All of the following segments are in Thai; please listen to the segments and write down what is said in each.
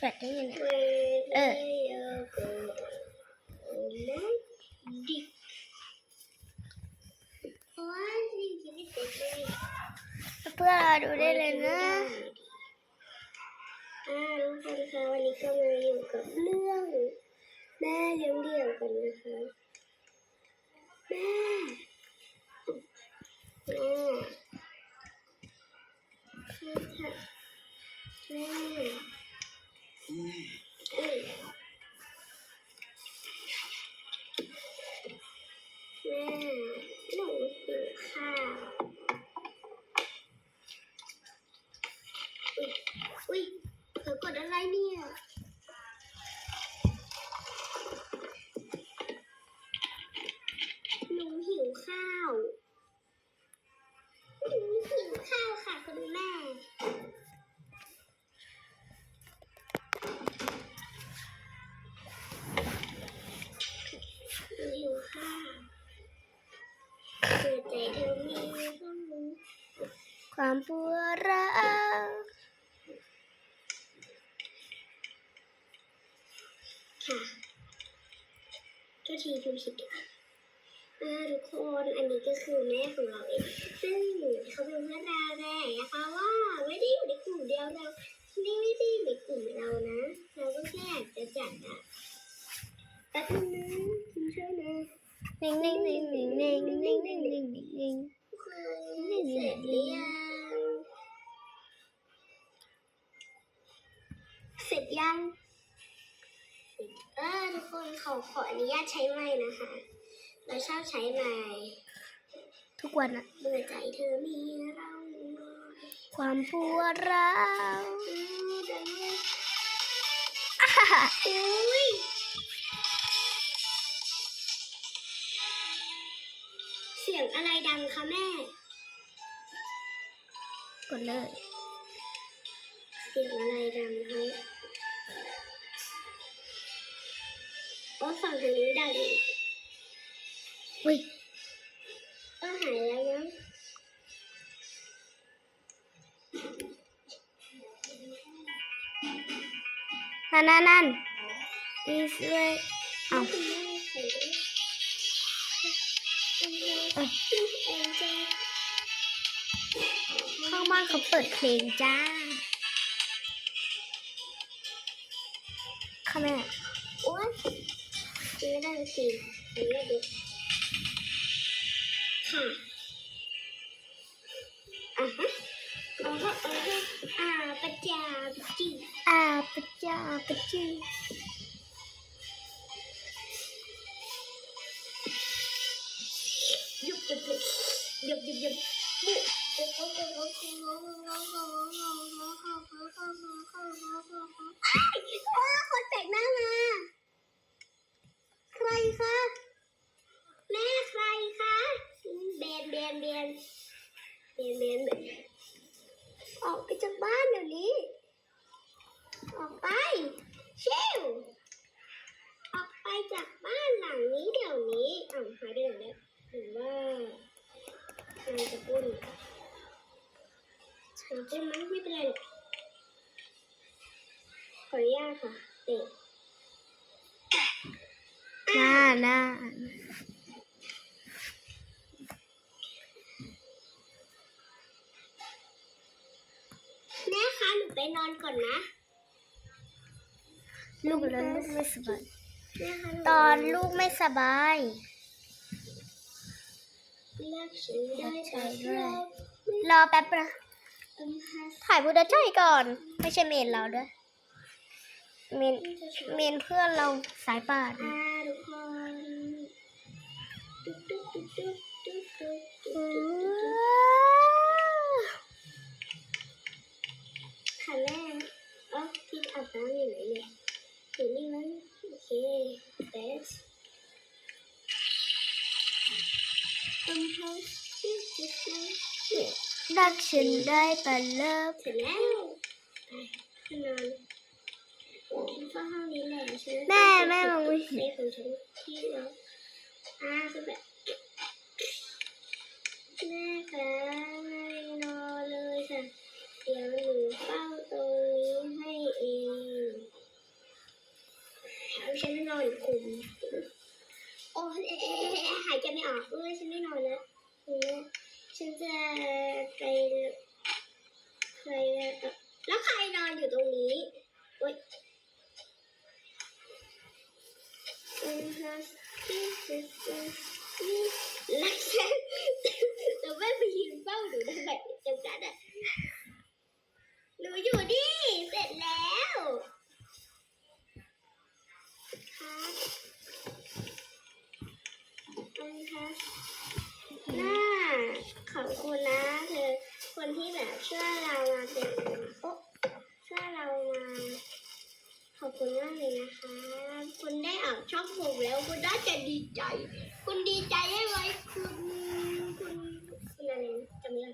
ฟดได้ยังไงเอเอออดิโอ้ยนี่ยังไม่เสร็จเลยเพื่อนเราดูได้เลยนะอ่าทุกคนคะวันนี้ก็มาอยู่กับเรื่องแม่เลี้ยงเดี่ยวกันนะคะแม่ ความปวดร้าวค่ะก็ทีพิมพ์ผิดอะอ่าทุกคนอันนี้ก็คือแม่ของเราเอง ซึ่งเขาเป็นเพื่อนเราแน่นะคะว่าไม่ได้อยู่ในกลุ่มเดียวเรานี่ไม่ได้อยู่ในกลุ่มเรานะ เราก็แค่อยากจะจัดอะแป๊บนึงนะคุณช่วยนะนิ่งนิ่งนิ่งนิ่งนิ่งนิ่งนิ่งนิ่งนิ่งนิ่งทุกคนเสร็จหรือยังเสร็ จยังเออทุกคนขอขออนุญาตใช้ไม้นะคะ เราชอบใช้ไม้ทุกวันอะเมื่อใจเธอมีเราความปวดร้าวอืมแต่ไม่อ่าฮ่าฮ่าอุ้ยเสียงอะไรดังคะแม่ กดเลย เสียงอะไรดังคะ ฝั่งตรงนี้ได้ดิอุ้ยก็หายแล้วนะนั่นนั่นนั่นอีสเลอเอาข้างบ้านเขาเปิดเพลงจ้าข้าแม่ ไม่ได้สิไม่ได้ดูค่ะอะฮะอ่าฮะอ่าฮะอ่าประจาจีอาปะจาปะจียุบยุบยุบยุบยุบยุบบุอ้าวคนแปลกหน้ามา ใครคะ แม่ใครคะเบนเบนเบนเบนเบนเบนออกไปจากบ้านเดี๋ยวนี้ ออกไปเชลออกไปจากบ้านหลังนี้เดี๋ยวนี้อ้าวหายไปไหนแล้วหรือว่าใครจะปุ้นหาปุ้นมั้งไม่เป็นไรหรอกขออนุญาตค่ะเตะ หน้าหน้าแม่คะหนูไปนอนก่อนนะ ลูกแล้วลูกไม่สบาย แม่คะหตอนลูกไม่สบาย เลิกฉันได้ใช่แต่ด้วยเรารอแป๊บนะอืมฮะถ่ายบูดาจ้อยก่อน ไม่ใช่เมนเราด้วย เมนเมนเพื่อนเราสายป่านอ่าทุกคนตุ๊กตุ๊กตุ๊กตุ๊กตุ๊กตุ๊กตุ๊ก อื ตุ๊กตุ๊ก ม ค่ะแม่อ๋อที่อาบน้ำอยู่ไหนเนี่ยอยู่นี่มั้งโอเคเบสอืมฮะตุ๊กตุ๊กตุ๊กรักฉันได้ปะเลิฟเสร็จแล้วไปขึ้นนอนฉันเข้าห้องนี้แหละฉันแม่แม่มองไม่เห็น แล้วฉันแต่แม่ไปยืนเฝ้าหนูทำไมจังจันอะ อบคุณมากเลยนะคะ คุณได้ออกช่องผมแล้ว คุณน่าจะดีใจ คุณดีใจได้ไหมคุณคุณคุณอะไรนะจำไม่ได้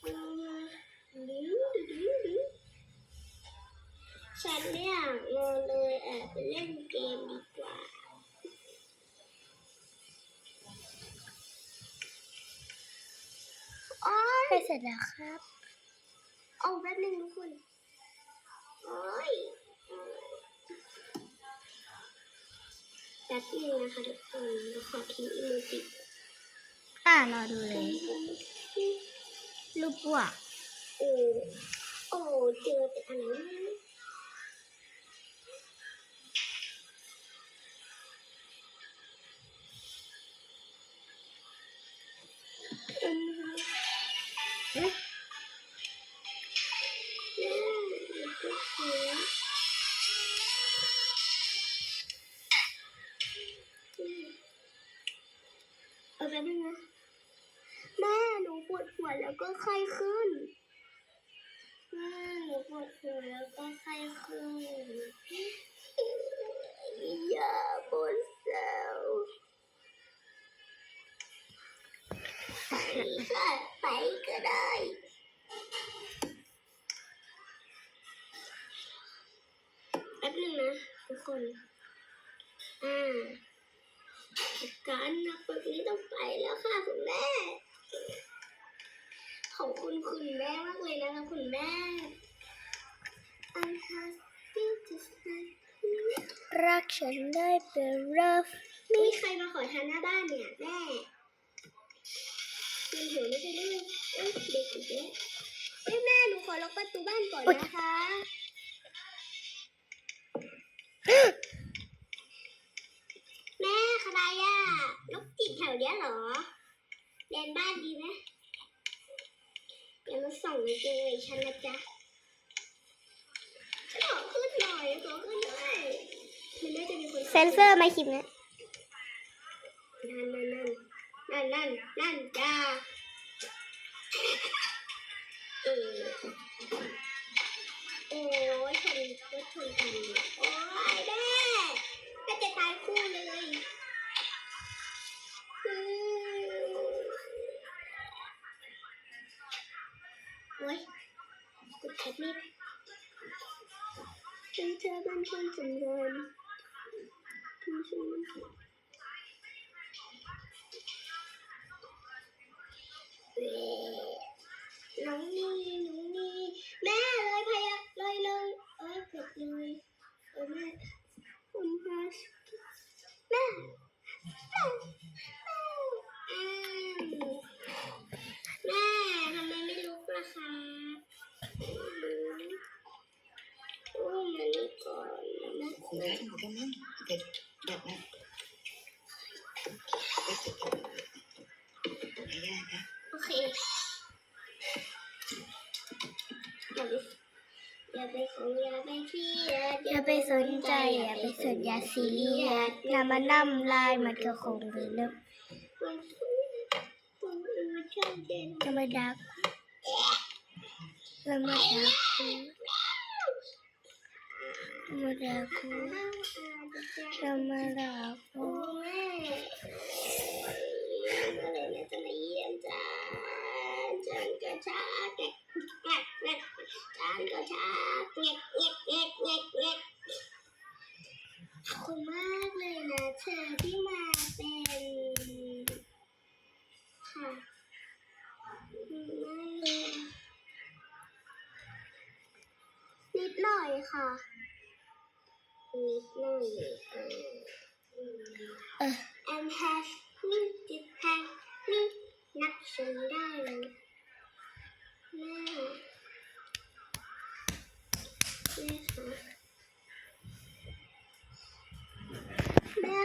เอ่อดื้อดื้อดื้อฉันไม่อยากนอนเลยแอบไปเล่นเกมดีกว่าโอ๊ยไปเสร็จแล้วครับ เอาแป๊บนึงทุกคนโอ๊ย แป๊บนึงนะคะทุกคนเราขอทิ้งอีโมจิอ่ารอดูเลย รูปว่าโอ้โอ้เจอแต่อะไรนะอืมเอ๊ะ หัวแล้วก็ไข้ขึ้นแม่หนูปวดหัวแล้วก็ไข้ขึ้นอย่าปวดเสาไปไปก็ได้แป๊บนึงนะทุกคน รักฉันได้เป็นรัฟมีใครมาขอทานหน้าบ้านเนี่ยแม่มันหิวไม่ใช่ลูกเอ้ยเด็กอีกแล้วเอ้ยแม่หนูขอล็อกประตูบ้านก่อนนะคะแม่ใครอะลูกติดแถวเนี้ยเหรอเรียนบ้านดีไหมอย่ามาส่องเลยเจอฉันนะจ๊ะฉันขอขึ้นหน่อยขอขึ้นด้วยมันน่าจะมีคน เซนเซอร์ไหมคลิปเนี้ยนั่นนั่นนั่นนั่นนั่นนั่นจ้าเออโอ้ยชนรถชนกันโอ้ยแม่ก็จะตายคู่เลยโอ้ยกดแท็บนิดฉันเจอมันคนสำคัญฉั น้องนี่น้องนี่แม่เลยพยาเลยเลยเอ้ยเผ็ดเลยเออแม่คุณพาแม่แม่แม่ทำไมไม่ลุกล่ะคะอุ้มมันนี่ก่อนนะคงได้หนูได้มั้ จ็บนั้นไม่ยากนะโอเคอย่าไปอย่าไปของอย่าไปเครียดอย่าไปสนใจอย่าไปสนอย่าซีเรียสอย่ามานั่มลายมันก็คงหรือเลิกมันมันมันชอบเด่นจะมาดักแล้วมาดักกูมาดักกูจะมาดัก กูโอ้แม่เมื่อไหรแม่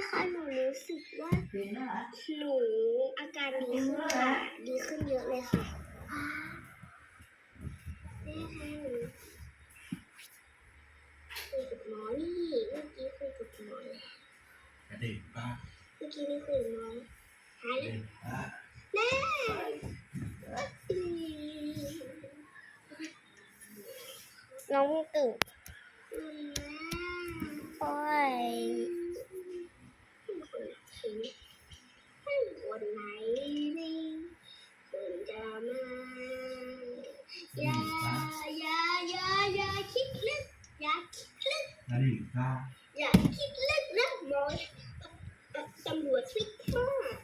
คะหนูรู้สึกว่าเป็นนะหนูอาการดีขึ้นค่ะ ดีขึ้นเยอะเลยค่ะแม่คะหนูคุยกับหมอนี่เมื่อกี้คุยกับหมอแล้วเด็กป้าเมื่อกี้ไม่คุยกับหมอหายแล้ว ตำรวจฟิกมาก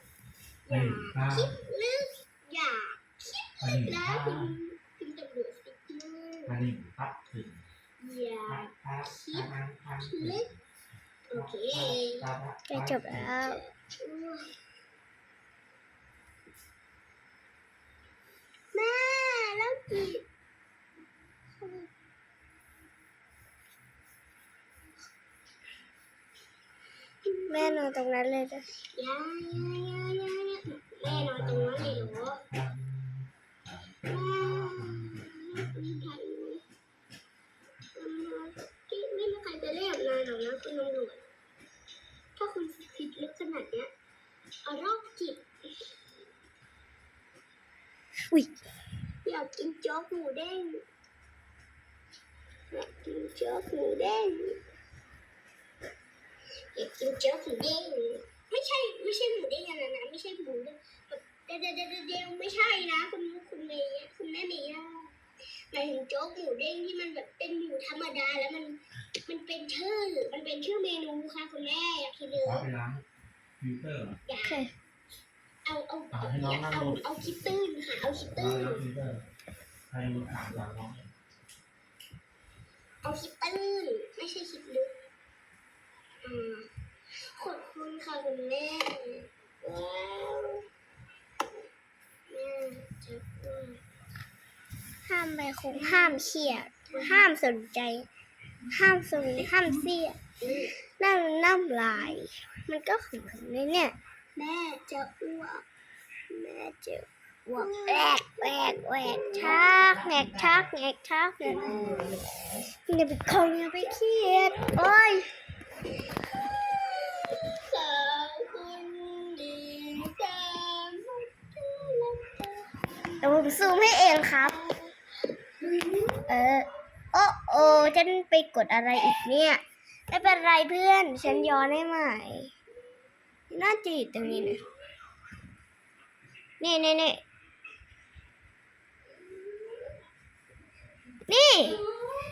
อย่าคิดลึกอย่าคิดลึกฬินะกาคุณคุณตำรวจฟิกมากนาฬิกถึงอย่าป้าป้าป้าป้าลึกโอเคป้าใกล้จบแล้วแม่แล้วกี่ ม่นอนตรงนั้นเลยนะยายแม่นอนตรงนั้นเลยเหรอแม่ไม่มีใครจะเรียกนายหรอกนะคุณตำรวจถ้าคุณผิดลึกขนาดเนี้ยเอาโรคจิตอุ้ยอยากกินโจ๊กหมูเด้งอยากกินโจ๊กหมูเด้ง อยากกินโจ๊กหมูเด้งไม่ใช่ไม่ใช่หมูเด้งอันนั้นนะไม่ใช่หมูเด้งแบบเดยวเดยวเดยวเดยวไม่ใช่นะคุณคุณเมย์คุณแม่เมย์อะหมายถึงโจ๊กหมูเด้งที่มันแบบเป็นหมูธรรมดาแล้วมันมันเป็นชื่อมันเป็นชื่อเมนูค่ะคุณแม่อยากกินเลยป้าไปล้างฟิลเตอร์อยากโอเคเอาเอาอ่าเอาให้น้องนั่งเอาลงเอาคิดตื้นค่ะเอาคิดล้าตื้งนฟิลเตอร์ใครอ่านจากน้องเอาคิดตื้นไม่ใช่คิดลึกอ่า ขอบคุณค่ะคุณแม่ว้าวแม่จะพูดห้ามไปคงห้ามเครียด ห้ามสนใจ ห้ามสนห้ามเสียนั่งน้ำลาย มันก็ขำๆเลยเนี่ย แม่จะอ้วก แม่เจ็บวกแวกแวกแวกชักแงกชักแงกชักเนี่ยอย่าไปคงอย่าไปเครียด โอ้ย เดี๋ยวผมซูมให้เองครับ เออ โอ้โอ้ฉันไปกดอะไรอีกเนี่ย ไม่เป็นไรเพื่อน ฉันย้อนให้ใหม่ น่าจะอยู่ตรงนี้นะนี่นี่นี่นี่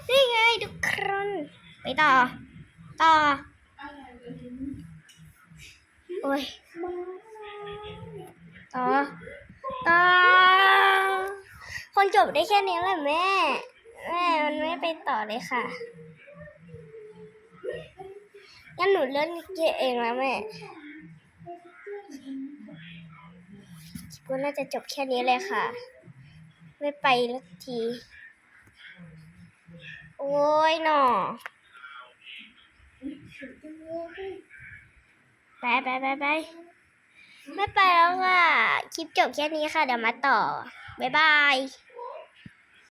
นี่ไงทุกคน ไปต่อ ต่อ โอ้ย ต่อ ต่อ คนจบได้แค่นี้แหละแม่ แม่ มันไม่ไปต่อเลยค่ะงั้นหนูเล่นเกมเองแล้วแม่ก็น่าจะจบแค่นี้เลยค่ะ ไม่ไปลักที โอ้ยหนอ ไปไปไปไปไม่ไปแล้วค่ะ คลิปจบแค่นี้ค่ะ เดี๋ยวมาต่อ บ๊ายบาย